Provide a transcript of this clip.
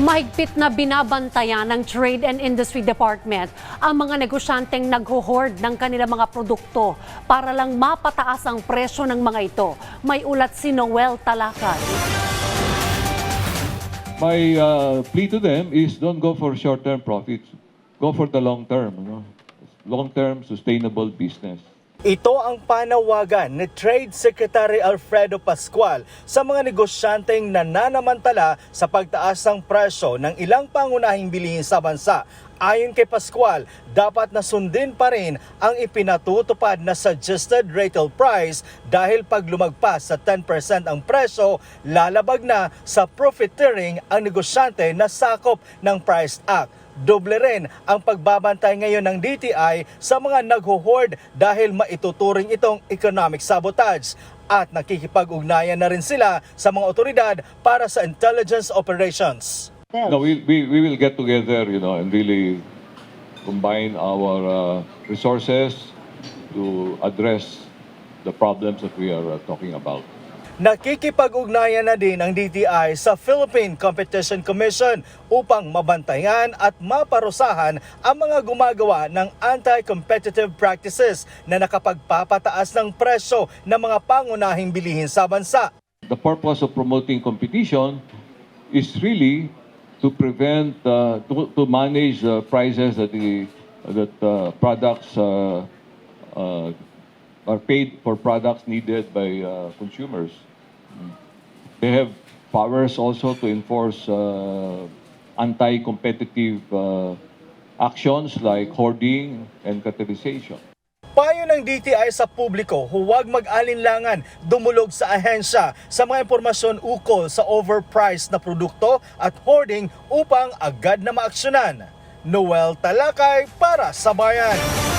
Mahigpit na binabantayan ng Trade and Industry Department ang mga negosyanteng nagho-hoard ng kanilang mga produkto para lang mapataas ang presyo ng mga ito. May ulat si Noel Talakad. My uh, plea to them is don't go for short-term profits. Go for the long-term, you know? long-term sustainable business. Ito ang panawagan ni Trade Secretary Alfredo Pascual sa mga negosyanteng nananamantala sa pagtaas ng presyo ng ilang pangunahing bilihin sa bansa. Ayon kay Pascual, dapat na sundin pa rin ang ipinatutupad na suggested retail price dahil pag lumagpas sa 10% ang presyo, lalabag na sa profiteering ang negosyante na sakop ng Price Act. Doble rin ang pagbabantay ngayon ng DTI sa mga nagho-hoard dahil maituturing itong economic sabotage at nakikipag-ugnayan na rin sila sa mga otoridad para sa intelligence operations. No, we, we, we will get together, you know, and really combine our uh, resources to address the problems that we are uh, talking about. Nakikipag-ugnayan na din ang DTI sa Philippine Competition Commission upang mabantayan at maparusahan ang mga gumagawa ng anti-competitive practices na nakapagpapataas ng presyo ng mga pangunahing bilihin sa bansa. The purpose of promoting competition is really to prevent, uh, to, to manage the prices that the that uh, products uh, uh, are paid for products needed by uh, consumers. They have powers also to enforce uh, anti-competitive uh, actions like hoarding and catalyzation. Payo ng DTI sa publiko, huwag mag-alinlangan dumulog sa ahensya sa mga impormasyon ukol sa overpriced na produkto at hoarding upang agad na maaksyonan. Noel Talakay para sa Bayan.